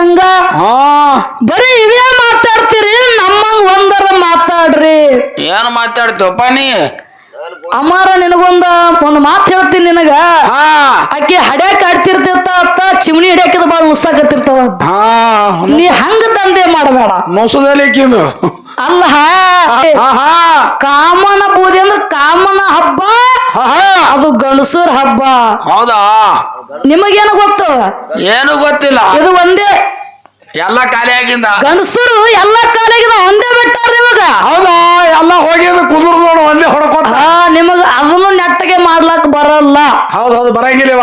ಸಂಘ? ಹಾ. ಬರೀ ಇವೇ ಮಾತಾಡ್ತೀರಿ ನಮ್ಮ ಒಂದರ ಮಾತಾಡ್ರಿ. ಏನು ಮಾತಾಡ್ತೀವಪ್ಪ ನೀ? ಅಮಾರ ನಿನಗೊಂದ ಒಂದ್ ಮಾತು ಹೇಳ್ತೀನಿ ನಿನಗ. ಹಾ. ಆಕೆ ಹಡ್ಯಾಕ್ ಆಡ್ತಿರ್ತಿರ್ತ ಅತ್ತ ಚಿಮಣಿ ಹಿಡ್ಯಾಕದ ಬಾಳ ಉಸಾಕತ್ತಿರ್ತಾವ ಹಾ. ನೀ ಹಂಗ ದಂಧೆ ಮಾಡಬೇಡ. ಮೋಸದಲ್ಲಿ ಅಲ್ಲ. ಆಹಾ ಕಾಮನ ಬೂದಿ ಅಂದ್ರ ಕಾಮನ ಹಬ್ಬ. ಹಾ ಹಾ. ಅದು ಗಂಡಸೂರ್ ಹಬ್ಬ. ಹೌದಾ? ನಿಮಗೇನು ಗೊತ್ತು? ಏನು ಗೊತ್ತಿಲ್ಲ. ಇದು ಒಂದೇ ಎಲ್ಲ ಖಾಲಿ ಆಗಿಂದ ಗಂಡಸರು ಎಲ್ಲಾ ಖಾಲಿಯಾಗಿಂದ ಒಂದೇ ಬಿಟ್ಟಾರ ನಿಮಗ? ಹೌದಾ? ಎಲ್ಲ ಹೋಗಿದ್ದು ಕುದುರ್ ನೋಡು ಒಂದೇ ಹೊಡ್ಕೊತ ನಿಮಗ ಅದನ್ನು ನೆಟ್ಟಗೆ ಮಾಡ್ಲಾಕ್ ಬರಲ್ಲ. ಹೌದ್ ಹೌದು ಬರಂಗಿಲ್ಲವ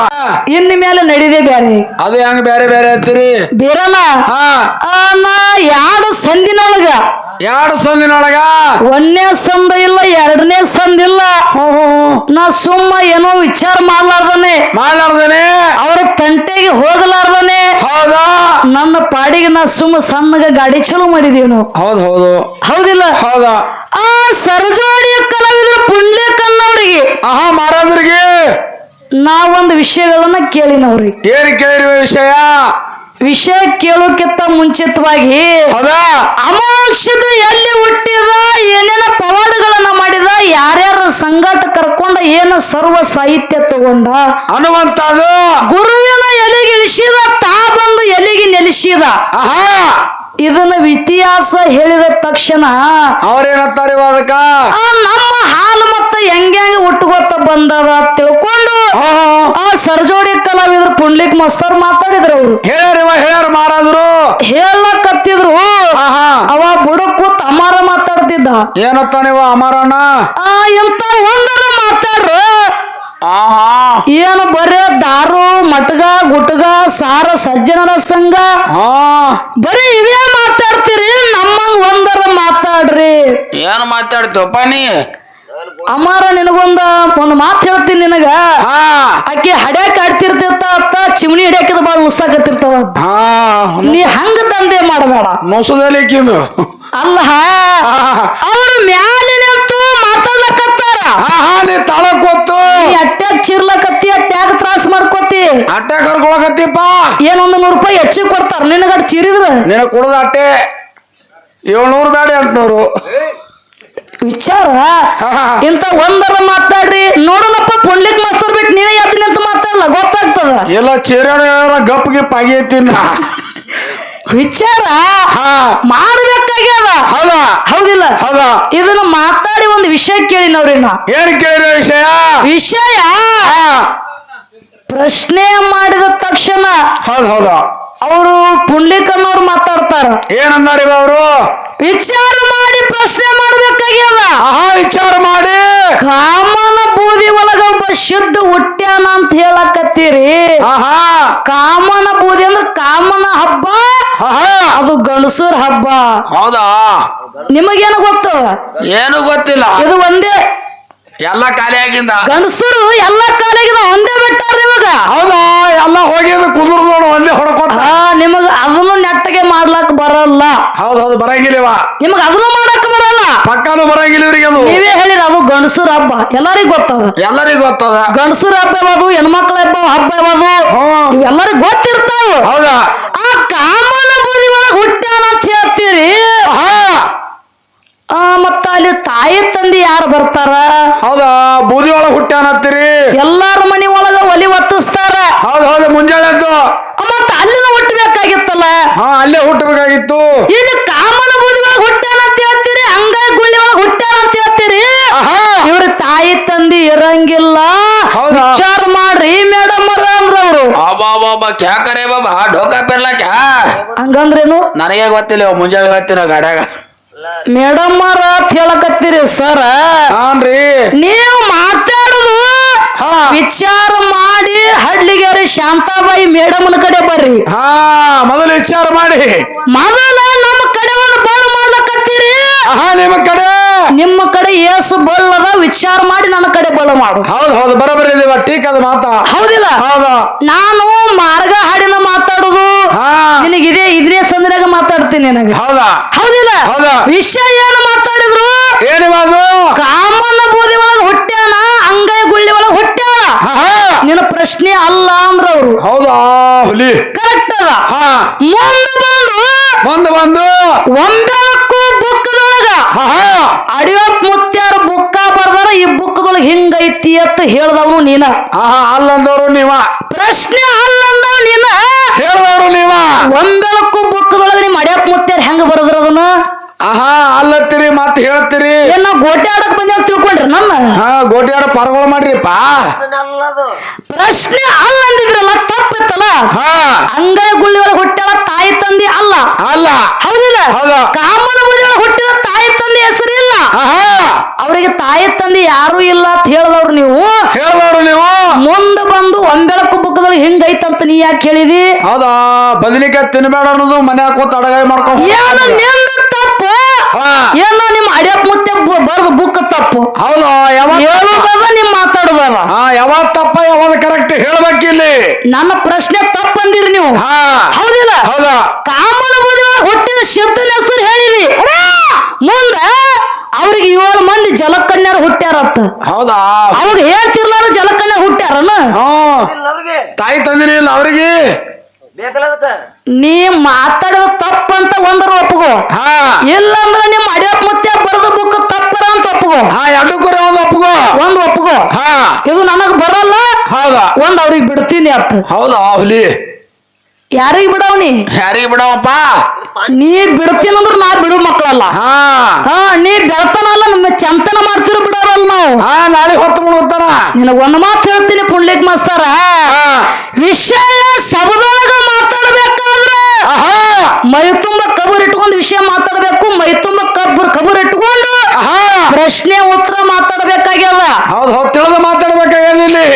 ಇನ್ ಮೇಲೆ ನಡಿದೆ ಬ್ಯಾರೆ. ಅದು ಹೆಂಗ ಬೇರೆ ಬೇರೆ ಅಂತೀರಿ? ಬೇರಲ್ಲ ನಾ ಎರಡು ಸಂದಿನೊಳಗ ಎರಡು ಸಂದಿನೊಳಗ? ಒಂದನೇ ಸಂದ ಇಲ್ಲ ಎರಡನೇ ಸಂದ ಇಲ್ಲ. ನಾ ಸುಮ್ಮ ಏನೋ ವಿಚಾರ ಮಾಡ್ಲಾರ್ದನೆ. ಮಾಡ್ಲಾರ್ದನೆ? ಅವ್ರ ತಂಟೆಗೆ ಹೋಗಲಾರ್ದನೆ. ಹೌದಾ? ನನ್ನ ಪಾಡಿಗೆ ನಾ ಸುಮ್ಮ ಸಣ್ಣಗ ಗಾಡಿ ಚಲೋ ಮಾಡಿದೀವಿ ಹೌದು ಹೌದು. ಹೌದಿಲ್ಲ? ಹೌದಾ? ಆ ಸರ್ಜೋಡಿಯ ಕಲಾವಿದ್ರ ಪುಣ್ಯ ಕಲ್ಲವರಿಗೆ ಆಹಾ ಮಹಾರಾಜರಿಗೆ. ನಾವೊಂದು ವಿಷಯಗಳನ್ನ ಕೇಳಿನವ್ರಿ. ಏನು ಕೇಳಿರುವ ವಿಷಯ? ವಿಷಯ ಕೇಳೋಕ್ಕಿಂತ ಮುಂಚಿತವಾಗಿ ಅಮೋಕ್ಷದ ಎಲ್ಲಿ ಹುಟ್ಟಿದ ಏನೇನ ಪವಾಡಗಳನ್ನ ಮಾಡಿದ ಯಾರ್ಯಾರ ಸಂಗಾಟ ಕರ್ಕೊಂಡ ಏನ ಸರ್ವ ಸಾಹಿತ್ಯ ತಗೊಂಡ. ಅನ್ನುವಂತದ್ದು ಗುರುವಿನ ಎಲೆಗೆ ಇಳಿಸಿದ ತಾ ಬಂದು ಎಲೆಗೆ ನೆಲೆಸಿದ. ಇದನ್ನ ಇತಿಹಾಸ ಹೇಳಿದ ತಕ್ಷಣ ಅವ್ರೇನಂತಾರೆ ನಮ್ಮ ಹಾಲು ಮತ್ತ ಹೆಂಗ್ಯಾಂಗ ಹೆಂಗ ಉಟ್ಕೋತ ಬಂದದ ತಿಳ್ಕೊ ಕಲಾವಿದ್ರು ಪುಂಡ್ಲಿಕ್ ಮಸ್ತರ್ ಮಾತಾಡಿದ್ರು ಅವ್ರು. ಹೇಳ್ಯಾರಿವ ಹೇಳ್ಯಾರ ಮಹಾರಾಜರು. ಹೇಳಕತ್ತಿದ್ರು ಆಹಾ. ಅವ ಬುಡಕ್ಕೂ ತಮಾರ ಮಾತಾಡ್ತಿದ್ದ. ಏನತ್ತಾನಿವ ಅಮರಣ್ಣ? ಆ ಎಂತ ಒಂದರ ಮಾತಾಡ್ರ? ಆಹಾ. ಏನು ಬರೇ ದಾರು ಮಟ್ಗ ಗುಟ್ಗ ಸಾರ ಸಜ್ಜನರ ಸಂಘ? ಬರೀ ಇವೇ ಮಾತಾಡ್ತೀರಿ ನಮ್ಮ ಒಂದರ ಮಾತಾಡ್ರಿ. ಏನು ಮಾತಾಡ್ತೀವಪ್ಪ ನೀ? ಅಮಾರ ನಿನಗೊಂದ ಒಂದು ಮಾತು ಹೇಳ್ತೀನಿ ನಿನಗ. ಹಾ. ಆಕೆ ಹಡ್ಯಾಕ್ ಆಡ್ತಿರ್ತಿರ್ತ ಅತ್ತ ಚಿಮಣಿ ಹಿಡ್ಯಾಕದ ಬಾಳ ಉಸ್ಸಾಕತ್ತಿರ್ತಾವ. ಹಾ ನೀ ಹಂಗ ದಂಧೆ ಮಾಡಬೇಡ. ಮೋಸದಲ್ಲಿ ಅಲ್ಲ. ಅವ್ರ ಮ್ಯಾಲೆ ನಿಂತು ಮಾತಾಡ್ಲಕತ್ತಾರ. ಆಹಾ ನೀ ತಾಳಕ್ ಗೊತ್ತು ನೀ ಅಟ್ಯಾಕ್ ಚಿರ್ಲಕತ್ತಿ ಅಟ್ಯಾಕ್ ತ್ರಾಸ ಮಾಡ್ಕೋತಿ ಅಟ್ಯಾಗ ಕರ್ಕೊಳಕತ್ತಿಪ್ಪ. ಏನೊಂದು ನೂರು ರೂಪಾಯಿ ಹೆಚ್ಚಿಗೆ ಕೊಡ್ತಾರ ನಿನಗ ಚಿರಿದ್ರ? ನಿನಗ ಕೊಡದ ಅಟ್ಟೆ. ಏಳ್ನೂರು ಬೇಡ ಎಂಟ್ನೂರು. ವಿಚಾರ? ಇಂತ ಒಂದರ ಮಾತಾಡ್ರಿ. ನೋಡೋಣಪ್ಪ ಪುಂಡ್ಲಿಕ್ ಮಾಸ್ತರ್ ಬಿಟ್ಟು ನೀನೇ ಯಾತೀನಿ ಅಂತ ಮಾತಾಡಲ್ಲ ಗೊತ್ತಾಗ್ತದ? ಎಲ್ಲ ಚೇರಣ ಗಪ್ ಗಿಪ್ ಆಗೈತಿನ ವಿಚಾರ? ಹಾ. ಮಾಡ್ಬೇಕಾಗ್ಯದ? ಹೌದಾ. ಹೌದಿಲ್ಲ? ಹೌದಾ. ಇದನ್ನ ಮಾತಾಡಿ ಒಂದು ವಿಷಯ ಕೇಳಿನವ್ರಿ ನಾ. ಏನ್ ಕೇಳಿರೋ ವಿಷಯ? ವಿಷಯ? ಪ್ರಶ್ನೆ ಮಾಡಿದ ತಕ್ಷಣ ಹೌದ್ ಹೌದಾ. ಅವರು ಪುಂಡ್ಲಿಕನ್ನವ್ರು ಮಾತಾಡ್ತಾರ. ಏನನ್ನ ಅವರು? ವಿಚಾರ ಮಾಡಿ ಪ್ರಶ್ನೆ ಮಾಡ್ಬೇಕಾಗ್ಯದ? ಆಹಾ ವಿಚಾರ ಮಾಡಿ. ಕಾಮನ ಬೂದಿ ಒಳಗ ಒಬ್ಬ ಶುದ್ಧ ಹುಟ್ಟ್ಯಾನ ಅಂತ ಹೇಳಕತ್ತೀರಿ. ಆಹಾ. ಕಾಮನ ಬೂದಿ ಅಂದ್ರೆ ಕಾಮನ ಹಬ್ಬ ಆಹಾ. ಅದು ಗಣಸೂರ್ ಹಬ್ಬ. ಹೌದಾ? ನಿಮಗೇನು ಗೊತ್ತು? ಏನು ಗೊತ್ತಿಲ್ಲ. ಇದು ಒಂದೇ ಎಲ್ಲ ಖಾಲಿ ಆಗಿಂದ ಗಂಡಸರು ಎಲ್ಲಾ ಕಾಲಿಗೆ ಒಂದೇ ಬಿಟ್ಟಾರ ನಿಮಗ? ಹೌದಾ? ಎಲ್ಲ ಹೋಗ್ಯದ ಕುದುರ್ ನೋಡು ಒಂದೇ ಹೊಡ್ಕೊತ. ನಿಮಗೆ ನಿಮಗ ಅದನ್ನು ನೆಟ್ಟಗೆ ಮಾಡ್ಲಾಕ್ ಬರಲ್ಲ. ಹೌದ್ ಹೌದು ಬರಂಗಿಲ್ಲವ ನಿಮಗ ಅದನ್ನು ಮಾಡಕ್ ಬರಲ್ಲ. ಪಕ್ಕನು ಬರಂಗಿಲ್ಲ ಇವ್ರಿಗೆ ಅದು. ನೀವೇ ಹೇಳಿರ ಅದು ಗಂಡಸರ ಹಬ್ಬ. ಎಲ್ಲರಿಗೂ ಗೊತ್ತದ? ಎಲ್ಲರಿಗೂ ಗೊತ್ತದ. ಗಂಡಸರ ಹಬ್ಬ ಯಾವುದು ಹೆಣ್ಮಕ್ಳ ಹಬ್ಬ ಹಬ್ಬ ಯಾವುದು? ಎಲ್ಲರಿಗೂ ಗೊತ್ತಿರ್ತಾವ. ಹೌದಾ? ಆ ಕಾಮನ ಬೂದಿ ಒಳಗ ಹುಟ್ಟ್ಯಾನ ಅಂತ ಹೇಳ್ತೀರಿ. ಆಹಾ ಆ ಮತ್ತ ಅಲ್ಲಿ ತಾಯಿ ತಂದೆ ಯಾರು ಬರ್ತಾರ? ಹೌದಾ? ಬೂದಿ ಒಳಗ ಹುಟ್ಟ್ಯಾನತ್ತೀರಿ ಎಲ್ಲಾರ ಮನಿ ಒಳಗ ಒಲಿ ಒತ್ತಿಸ್ತಾರ. ಹೌದ್ ಹೌದು ಮುಂಜಾನೆ ಎದ್ದು ಮತ್ತ ಅಲ್ಲಿನ ಹುಟ್ಟಬೇಕಾಗಿತ್ತಲ್ಲ ಹಾ ಅಲ್ಲೇ ಹುಟ್ಟಬೇಕಾಗಿತ್ತು ಇಲ್ಲಿ ಕಾಮನ ಬೂದಿ ಒಳಗ ಹುಟ್ಟ್ಯಾನ ಅಂತ ಹೇಳ್ತೀರಿ ಹಂಗ ಗುಳ್ಳಿ ಒಳಗ ಹುಟ್ಟ್ಯಾನ ಅಂತ ಹೇಳ್ತೀರಿ? ಆಹಾ! ಇವ್ರ ತಾಯಿ ತಂದೆ ಇರಂಗಿಲ್ಲ. ಹೌದಾ? ವಿಚಾರ ಮಾಡ್ರಿ ಮೇಡಮ್ ಅವ್ರ ಅಂದ್ರವ್ರು. ಅಬ್ಬಾ ಬಾಬಾ ಕ್ಯಾ ಕರೆ ಬಾಬಾ ಢೋಕಾ ಪೆರ್ಲಾ ಕ್ಯಾ? ಹಂಗಂದ್ರೇನು? ನನಗೆ ಗೊತ್ತಿಲ್ಲ ಇವ ಮುಂಜಾನೆ ಗೊತ್ತಿಲ್ಲ ಗಾಡ್ಯಾಗ. ಮೇಡಮ್ ಅವ್ರ ಅಂತ ಹೇಳಕತ್ತೀರಿ ಸರ್. ಹಾನ್ರಿ. ನೀವು ಮಾತಾಡುದು ಹಾ. ವಿಚಾರ ಮಾಡಿ ಹಳ್ಳಿಗೇರಿ ಶಾಂತಾಬಾಯಿ ಮೇಡಮ್ನ ಕಡೆ ಬರ್ರಿ. ಹಾ ಮೊದಲು ವಿಚಾರ ಮಾಡಿ. ಮೊದಲ ನಮ್ಮ ಕಡೆ ಒಂದು ಬಲ್ ಮಾಡ್ಲಕತ್ತೀರಿ. ನಿಮ್ಮ ಕಡೆ. ನಿಮ್ಮ ಕಡೆ ಏಸು ಬಲ್ಲದ ವಿಚಾರ ಮಾಡಿ ನನ್ನ ಕಡೆ ಬಲ ಮಾಡು. ಹೌದು ಹೌದು ಬರೋಬರಿ ಇದೀವ ಟೀಕ್ ಅದು ಮಾತಾ. ಹೌದಿಲ್ಲ? ಹೌದಾ. ನಾನು ಮಾರ್ಗ ಹಾಡಿನ ಮಾತಾಡುದು. ಹಾ. ನಿನಗಿದೆ ಇದೇ ಸಂದ್ರಾಗ ಮಾತಾಡ್ತೀನಿ ನನಗೆ. ಹೌದಾ? ಹೌದಿಲ್ಲ? ಹೌದಾ? ವಿಷಯ ಏನು ಮಾತಾಡಿದ್ರು? ಕಾಮನ್ನ ಕಾಮನ ಬೂದಿ ಒಳಗ ಹೊಟ್ಟೆನ ಅಂಗೈ ಗುಳ್ಳಿ ಒಳಗ ಹೊಟ್ಟೆ ನಿನ್ನ ಪ್ರಶ್ನೆ ಅಲ್ಲ ಅಂದ್ರ ಅವ್ರು. ಹೌದಾ ಹುಲಿ? ಕರೆಕ್ಟ್ ಅದ. ಹಾ. ಬಂದು ಮುಂದೆ ಬಂದು? ಒಂಬೆಳಕು ಬುಕ್ಕದೊಳಗ ಅಡಿಯಪ್ಪ ಮುತ್ಯಾರ ಬುಕ್ಕ ಬರ್ದಾರ ಈ ಬುಕ್ಕದೊಳಗ ಹಿಂಗೈತಿ ಅಂತ ಹೇಳ್ದವನು ನೀನ. ಅಲ್ಲಂದವರು ನೀವ. ಪ್ರಶ್ನೆ ಅಲ್ಲಂದ ನೀನ ಹೇಳ್ದವರು ನೀವ ಒಂಬೆಳಕು ಬುಕ್ಕದೊಳಗ ನಿಮ್ ಅಡಿಯಪ್ಪ ಮುತ್ಯಾರ ಹೆಂಗ ಬರದ್ರ ಅದನ್ನ ಆಹಾ ಅಲ್ಲತ್ತೀರಿ ಮತ್ ಹೇಳ್ತೀರಿ. ಏನ್ ನಾವ್ ಗೋಟೆ ಆಡಕ್ ಬಂದ ತಿಳ್ಕೊಂಡ್ರಿ ನಮ್ಮ ಹಾ ಆಡ ಪಾರ್ಗಳು ಮಾಡ್ರಿಪ್ಪ. ಪ್ರಶ್ನೆ ಅಲ್ಲ ಅಂದಿದ್ರಲ್ಲ ತಪ್ಪಿತ್ತಲ್ಲ ಹಾ. ಅಂಗೈ ಗುಳ್ಳಿ ಒಳಗೆ ತಾಯಿ ತಂದಿ ಅಲ್ಲ. ಅಲ್ಲ. ಹೌದಿಲ್ಲ? ಹೌದು. ಕಾಮನ ಬುದ್ಧಿ ಹೊಟ್ಟೆ ಹುಟ್ಟಿದ ತಾಯಿ ತಂದೆ ಹೆಸರಿಲ್ಲ ಆಹಾ ಅವರಿಗೆ ತಾಯಿ ತಂದೆ ಯಾರು ಇಲ್ಲ ಅಂತ ಹೇಳ್ದವ್ರು ನೀವು. ಹೇಳ್ದವ್ರು ನೀವು. ಮುಂದೆ ಬಂದು ಒಂಬೆಳಕು ಬುಕ್ಕದಲ್ಲಿ ಹಿಂಗೈತಂತ ನೀ ಯಾಕೆ ಹೇಳಿದಿ? ಹೌದಾ? ಬದಲಿಕೆ ತಿನ್ಬೇಡ ಅನ್ನೋದು ಮನ್ಯಾಗ ಕೂತ್ ಅಡಗಾಯಿ ಮಾಡ್ಕೊಂಡು ಏನು ನಿಂದ ತಪ್ಪು? ಹಾ. ಏನೋ ನಿಮ್ಮ ಅಡಿಯಪ್ಪ ಮುತ್ತೆ ಬರ್ದು ಬುಕ್ ತಪ್ಪು. ಹೌದು ಯಾವಾಗ ಹೇಳುದದ ನಿಮ್ ಮಾತಾಡುದಲ್ಲ ಹಾ ಯಾವಾಗ ತಪ್ಪ ಯಾವಾಗ ಕರೆಕ್ಟ್ ಹೇಳ್ಬೇಕಿಲ್ಲಿ ನನ್ನ ಪ್ರಶ್ನೆ ತಪ್ಪಂದಿರಿ ನೀವು. ಹಾ. ಹೌದಿಲ್ಲ? ಹೌದಾ. ಕಾಮನ ಬದಿ ಒಳಗೆ ಹುಟ್ಟಿದ ಸಿದ್ಧನ ಹೆಸರು ಹೇಳಿರಿ. ಮುಂದ ಅವ್ರಿಗೆ ಏಳು ಮಂದಿ ಜಲಕನ್ಯಾರ ಹುಟ್ಟ್ಯಾರತ್ತ ಹೌದಾ? ಅವ್ರಿಗೆ ಹೇಳ್ತಿರ್ಲಾರ ಜಲಕನ್ಯಾರ ಹುಟ್ಟ್ಯಾರನ? ತಾಯಿ ತಂದಿನಿ ಇಲ್ಲ ಅವ್ರಿಗೆ? ನೀ ಮಾತಾಡೋದು ತಪ್ಪಂತ ಒಂದರ ಒಪ್ಪಗೋ. ಹಾ. ಇಲ್ಲಂದ್ರ ನಿಮ್ಮ ಅಡಿಯಪ್ಪ ಮುತ್ತೆ ಬರೆದ ಬುಕ್ ತಪ್ಪರ ಅಂತ ಒಪ್ಪಗೋ. ಹಾ ಎರಡು ಒಂದ ಒಂದು ಒಪ್ಪಗೋ. ಒಂದ್ ಒಪ್ಪಗೋ. ಹಾ. ಇದು ನನಗ್ ಬರಲ್ಲ. ಹೌದಾ? ಒಂದ್ ಅವ್ರಿಗೆ ಬಿಡ್ತೀನಿ ಅರ್ಥ. ಹೌದಾ ಹುಲಿ? ಯಾರಿಗ್ ಬಿಡವನಿ ಯಾರಿಗೆ ಬಿಡವಪ್ಪ? ನೀ ಬಿಡ್ತೀನಂದ್ರ ನಾ ಬಿಡು ಮಕ್ಕಳಲ್ಲ. ಹಾ. ಹಾ ನೀ ಬೆಳತನಲ್ಲ ನಮ್ಮ ಚಂತನ ಮಾಡ್ತಿರೋ ಬಿಡೋರಲ್ಲ ನಾವು. ಹಾ ನಾಳೆ ಹೊತ್ತು ಬಿಡುತ್ತಾರ ನಿನಗ ಒಂದ್ ಮಾತು ಹೇಳ್ತೀನಿ ಪುಂಡ್ಲಿಕ್ ಮಾಸ್ತಾರ. ವಿಷಯ ಸಬದೊಳಗ ಮಾತಾಡ್ಬೇಕಾದ್ರೆ ಮೈ ತುಂಬ ಕಬರ್ ಇಟ್ಕೊಂಡು ವಿಷಯ ಮಾತಾಡ್ಬೇಕು ಮೈ ತುಂಬ ಕಬ್ಬರ್ ಕಬರ್ ಇಟ್ಕೊಂಡು ಪ್ರಶ್ನೆ ಉತ್ತರ ಮಾತಾಡ್ಬೇಕಾಗ್ಯದ. ಹೌದು ತಿಳಿದು ಮಾತಾಡ್ಬೇಕಾಗ್ಯದ ಇಲ್ಲಿ.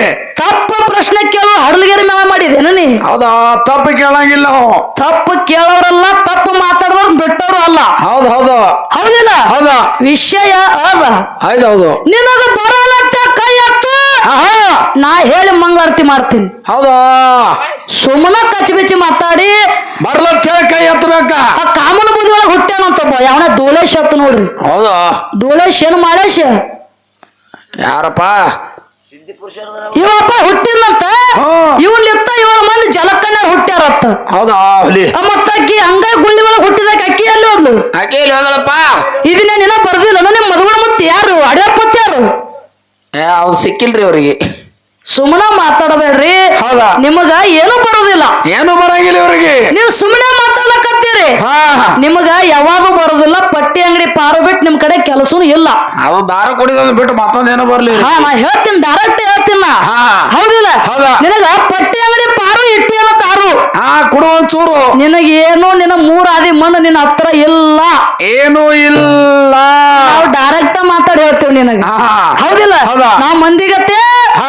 ಪ್ರಶ್ನೆ ಕೇಳೋ ಹಡಲ್ಗೆರೆ ಮೇಳ ಮಾಡಿದೇನ ನೀ? ಹೌದಾ ತಪ್ಪು ಕೇಳಂಗಿಲ್ಲ ನಾವು ತಪ್ಪು ಕೇಳೋರಲ್ಲ ತಪ್ಪು ಮಾತಾಡೋರ್ ಬಿಟ್ಟವರು ಅಲ್ಲ. ಹೌದು ಹೌದು. ಹೌದಿಲ್ಲ? ಹೌದಾ. ವಿಷಯ ಅದ. ಹೌದು ಹೌದು. ನಿನಗ ಬರಲತ್ತ ಕೈ ಹತ್ತು ನಾ ಹೇಳಿ ಮಂಗಳಾರತಿ ಮಾಡ್ತೀನಿ. ಹೌದಾ. ಸುಮ್ಮನ ಕಚ್ಚಬಿಚ್ಚಿ ಮಾತಾಡಿ. ಬರ್ಲತ್ತ ಹೇಳಿ ಕೈ ಎತ್ತಬೇಕ. ಆ ಕಾಮನ ಬುದ್ಧಿ ಒಳಗೆ ಹುಟ್ಟ್ಯಾನಂತೊಬ್ಬ ಯಾವನ? ಧೂಳೇಶ್ ಹತ್ತು ನೋಡ್ರಿ. ಹೌದಾ. ಧೂಳೇಶ್ ಏನು ಮಾಡೇಶ್ ಯಾರಪ್ಪ? ಇವಪ್ಪ ಹುಟ್ಟಿದಂತ ಹ್ಮ್. ಇವನ್ ಲಿತ್ತ ಏಳು ಮಂದಿ ಜಲಕ್ಕನ ಹುಟ್ಟ್ಯಾರತ್ತ? ಹೌದಾ ಹುಲಿ. ಮತ್ತ ಅಕ್ಕಿ ಹಂಗ ಗುಳ್ಳಿ ಒಳಗೆ ಹುಟ್ಟಿದಾಗ ಅಕ್ಕಿ ಎಲ್ಲಿ ಹೋದ್ಲು? ಆಕೆ ಇಲ್ಲಿ ಹೋದಳಪ್ಪ. ಇದನ್ನ ನಿನ್ನ ಬರ್ದಿಲ್ಲ ನಿಮ್ಮ ಮದುವೆ ಮತ್ತೆ ಯಾರು? ಅಡಿಯಪ್ಪ ಮತ್ತೆ ಯಾರು? ಏ ಅವ್ನು ಸಿಕ್ಕಿಲ್ರಿ ಅವ್ರಿಗೆ. ಸುಮ್ಮನ ಮಾತಾಡಬೇಡ್ರಿ. ಹೌದಾ? ನಿಮಗ ಏನು ಬರೋದಿಲ್ಲ. ಏನು ಬರಂಗಿಲ್ಲ ಇವ್ರಿಗೆ. ನೀವು ಸುಮ್ಮನೆ ಹಾ. ನಿಮಗ ಯಾವಾಗ ಬರೋದಿಲ್ಲ ಪಟ್ಟಿ ಅಂಗಡಿ ಪಾರು ಬಿಟ್ಟು ನಿಮ್ ಕಡೆ ಕೆಲಸನೂ ಇಲ್ಲ. ಅವ ದಾರ ಕೊಡಿದ್ರು ಬಿಟ್ಟು ಮತ್ತೊಂದೇನೋ ಬರ್ಲಿ. ಹಾ ನಾ ಹೇಳ್ತೀನಿ ಡೈರೆಕ್ಟ್ ಹೇಳ್ತೀನಿ ನಾ. ಹಾ. ಹೌದಿಲ್ಲ? ಹೌದಾ. ನಿನಗ ಪಟ್ಟಿ ಅಂಗಡಿ ಪಾರು ಇಟ್ಟಿ ಅನ್ನೋ ತಾರು ಹಾ ಕೊಡು ಒಂಚೂರು. ಚೂರು ನಿನಗೇನು ನಿನ್ನ ಮೂರ್ ಆದಿ ಮಣ್ಣು ನಿನ್ನ ಹತ್ರ ಇಲ್ಲ. ಏನು ಇಲ್ಲ. ನಾವು ಡೈರೆಕ್ಟ್ ಮಾತಾಡಿ ಹೇಳ್ತೇವೆ ನಿನಗ. ಹಾ. ಹೌದಿಲ್ಲ? ಹೌದಾ. ಮಂದಿಗತ್ತೆ ಹಾ.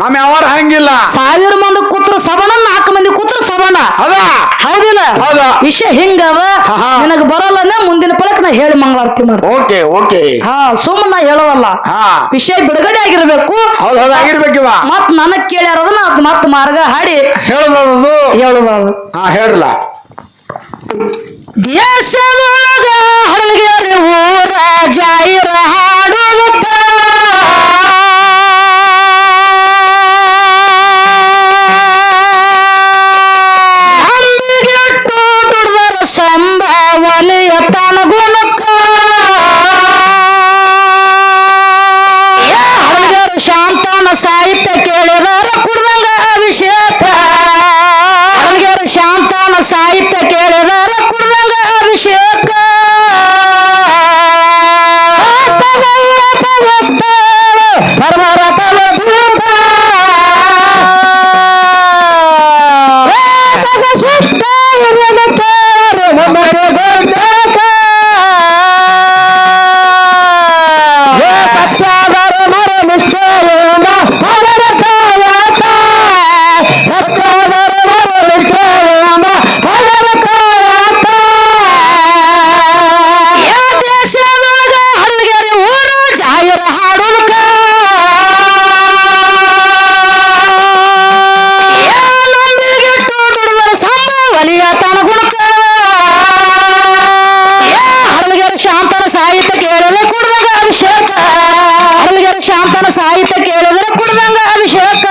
ನಮ್ಮ ಯಾವಾರ ಹಂಗಿಲ್ಲ. ಸಾವಿರ ಮಂದಿ ಕೂತ್ರ ಸಬಣ ನಾಲ್ಕು ಮಂದಿ ಕೂತ್ರ ಸಬಣ. ಹೌದಾ? ಹೌದಿಲ್ಲ? ಹೌದಾ. ವಿಷಯ ಹಿಂಗವ ಆಹಾ. ನಿನಗ ಬರಲ್ಲ ಮುಂದಿನ ಪಲಕ್ ನಾ ಹೇಳಿ ಮಂಗಳಾರತಿ ಮಾಡ್ತೀನಿ. Okay okay. ಹಾ ಸುಮ್ಮನೆ ನಾ ಹೇಳೋದಲ್ಲ ಹಾ. ವಿಷಯ ಬಿಡುಗಡೆ ಆಗಿರ್ಬೇಕು. ಹೌದು ಹೌದು ಆಗಿರ್ಬೇಕಿವ ಮತ್ ನನಗ್ ಕೇಳ್ಯಾರದನ್ನ ಅದ್ ಮತ್ ಮಾರ್ಗ ಹಾಡಿ. ಹೇಳೋದು ಹೇಳುದು ಹಾ ಹೇಳ್ರಲ್ಲ ದೇಶದೊಳಗ ಹಳಗೇರಿ ಊರ ಜಾಯಿರ ಹಾಡುತ್ತ ಸಾಹಿತ್ಯ ಕೇಳಿದಾರ ಸಾಹಿತ್ಯ ಕೇಳಿದ್ರೆ ಕುಡ್ದಂಗ ಅಭಿಷೇಕ